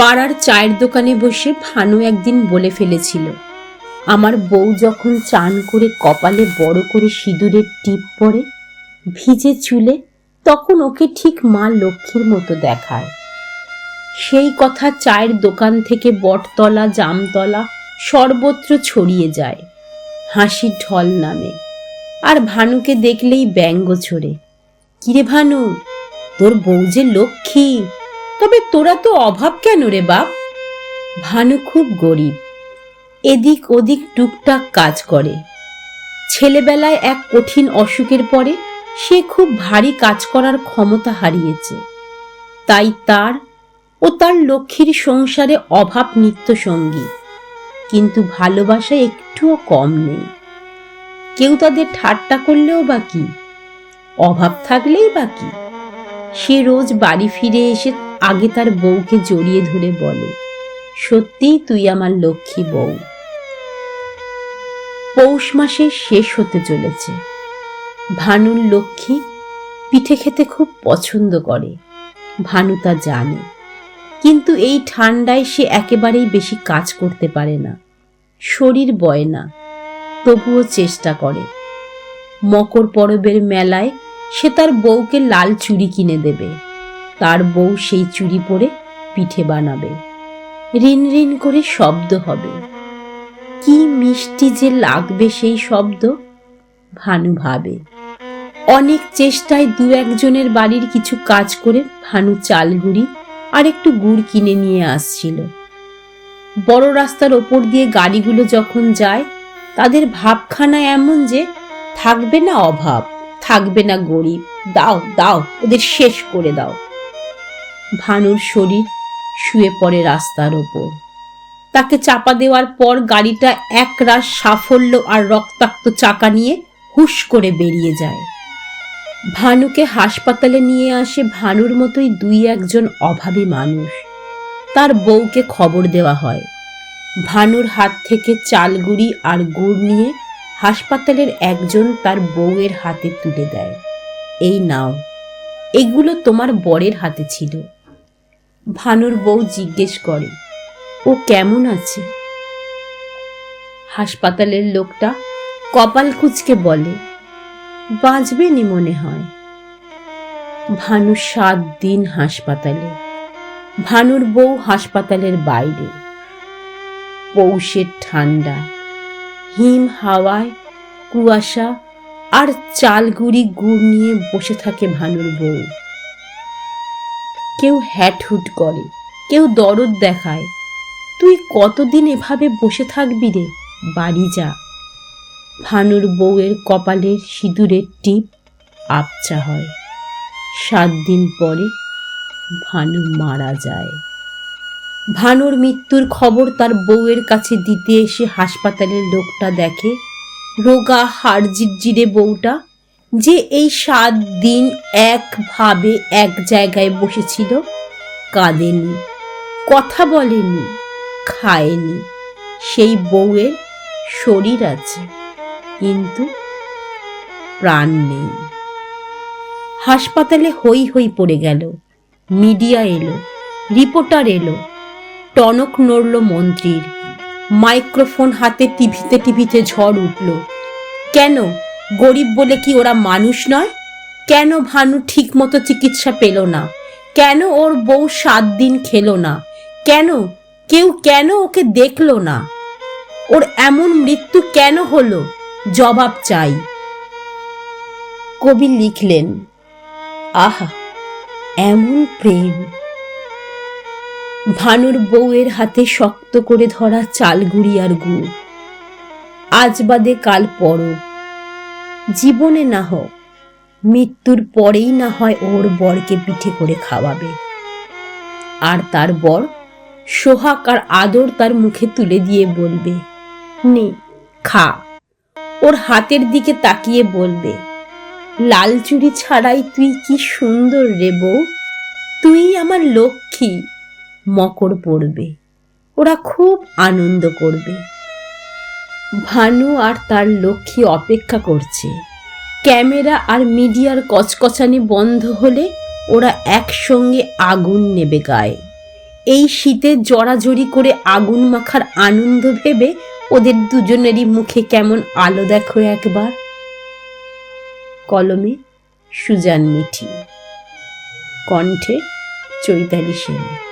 পাড়ার চায়ের দোকানে বসে ভানু একদিন বলে ফেলেছিল, আমার বউ যখন চান করে কপালে বড় করে সিঁদুরের টিপ পরে, ভিজে চুলে, তখন ওকে ঠিক মা লক্ষ্মীর মতো দেখায়। সেই কথা চায়ের দোকান থেকে বটতলা, জামতলা, সর্বত্র ছড়িয়ে যায় হাসির ঢল নামে। আর ভানুকে দেখলেই ব্যঙ্গ ছড়ে, কিরে ভানু, তোর বউ যে লক্ষ্মী তবে তোরা তো অভাব কেন রে বাপ? ভানু খুব গরিব। এদিক ওদিক টুকটাক কাজ করে। ছেলেবেলায় এক কঠিন অসুখের পরে সে খুব ভারী কাজ করার ক্ষমতা হারিয়েছে। তাই তার ও তার লক্ষ্মীর সংসারে অভাব নিত্য সঙ্গী কিন্তু ভালোবাসা একটুও কম নেই। কেউ তাদের ঠাট্টা করলেও বা কি? অভাব থাকলেই বা কি? সে রোজ বাড়ি ফিরে এসে আগে তার বউকে জড়িয়ে ধরে বলে, সত্যিই তুই আমার লক্ষ্মী বউ। পৌষ মাসে শেষ হতে চলেছে। ভানুর লক্ষ্মী পিঠে খেতে খুব পছন্দ করে, ভানু তা জানে। কিন্তু এই ঠান্ডায় সে একেবারেই বেশি কাজ করতে পারে না, শরীর বয় না, তবুও চেষ্টা করে। মকর পরবের মেলায় সে তার বউকে লাল চুড়ি কিনে দেবে। তার বউ সেই চুড়ি পরে পিঠে বানাবে। রিন রিন করে শব্দ হবে। কি মিষ্টি যে লাগবে সেই শব্দ, ভানু ভাবে। অনেক চেষ্টায় দু একজনের বাড়ির কিছু কাজ করে ভানু চালগুড়ি আর একটু গুড় কিনে নিয়ে আসছিল। বড় রাস্তার ওপর দিয়ে গাড়িগুলো যখন যায়, তাদের ভাবখানা এমন যে, থাকবে না অভাব, থাকবে না গরিব, দাও দাও, ওদের শেষ করে দাও। ভানুর শরীর শুয়ে পড়ে রাস্তার ওপর। তাকে চাপা দেওয়ার পর গাড়িটা একরাশ সাফল্য আর রক্তাক্ত চাকা নিয়ে হুশ করে বেরিয়ে যায়। ভানুকে হাসপাতালে নিয়ে আসে ভানুর মতোই দুই একজন অভাবী মানুষ। তার বউকে খবর দেওয়া হয়। ভানুর হাত থেকে চালগুড়ি আর গুড় নিয়ে হাসপাতালের একজন তার বউয়ের হাতে তুলে দেয়। এই নাও, এগুলো তোমার বরের হাতে ছিল। ভানুর বউ জিজ্ঞেস করে, ও কেমন আছে? হাসপাতালের লোকটা কপাল কুচকে বলে, বাঁচবে নি মনে হয়। ভানু সাত দিন হাসপাতালে, ভানুর বউ হাসপাতালের বাইরে। পৌষের ঠান্ডা, হিম হাওয়ায় কুয়াশা আর চালগুড়ি গুড় নিয়ে বসে থাকে ভানুর বউ। কেউ হ্যাটহুট করে, কেউ দরদ দেখায়। তুই কতদিন এভাবে বসে থাকবি রে? বাড়ি যা। ভানুর বউয়ের কপালের সিঁদুরের টিপ আপচা হয়। সাত দিন পরে ভানু মারা যায়। ভানুর মৃত্যুর খবর তার বউয়ের কাছে দিতে এসে হাসপাতালের লোকটা দেখে, রোগা হাড় জিরজিরে বউটা যে এই সাত দিন একভাবে এক জায়গায় বসেছিল, কাঁদেনি, কথা বলেনি, খায়নি। সেই বউয়ের শরীর আছে, কিন্তু প্রাণ নেই। হাসপাতালে হই হই পড়ে গেল, মিডিয়া এলো, রিপোর্টার এলো, টনক নড়ল মন্ত্রীর, মাইক্রোফোন হাতে টিভিতে টিভিতে ঝড় উঠল। কেন? গরিব বলে কি ওরা মানুষ নয়? কেন ভানু ঠিক মতো চিকিৎসা পেল না? কেন ওর বউ সাত দিন খেলো না? কেন? কেউ কেন ওকে দেখল না? ওর এমন মৃত্যু কেন হলো? জবাব চাই। কবি লিখলেন, আহা, এমন প্রেম। ভানুর বউয়ের হাতে শক্ত করে ধরা চালগুড়ি আর গুড়। আজ বাদে কাল পরব জীবনে না হোক, মৃত্যুর পরেই না হয় ওর বরকে পিঠে করে খাওয়াবে। আর তার বর সোহাগ আর আদর তার মুখে তুলে দিয়ে বলবে, নে, খা। ওর হাতের দিকে তাকিয়ে বলবে, লাল চুড়ি ছাড়াই তুই কি সুন্দর রে বউ। তুই আমার লক্ষ্মী। মকর পড়বে, ওরা খুব আনন্দ করবে। ভানু আর তার লক্ষ্মী অপেক্ষা করছে। ক্যামেরা আর মিডিয়ার কচকচানি বন্ধ হলে ওরা একসঙ্গে আগুন নেবে গায়ে। এই শীতে জড়াজড়ি করে আগুন মাখার আনন্দ ভেবে ওদের দুজনেরই মুখে কেমন আলো দেখো একবার। কলমে সুজান মিঠি, কণ্ঠে চৈতালি সেন।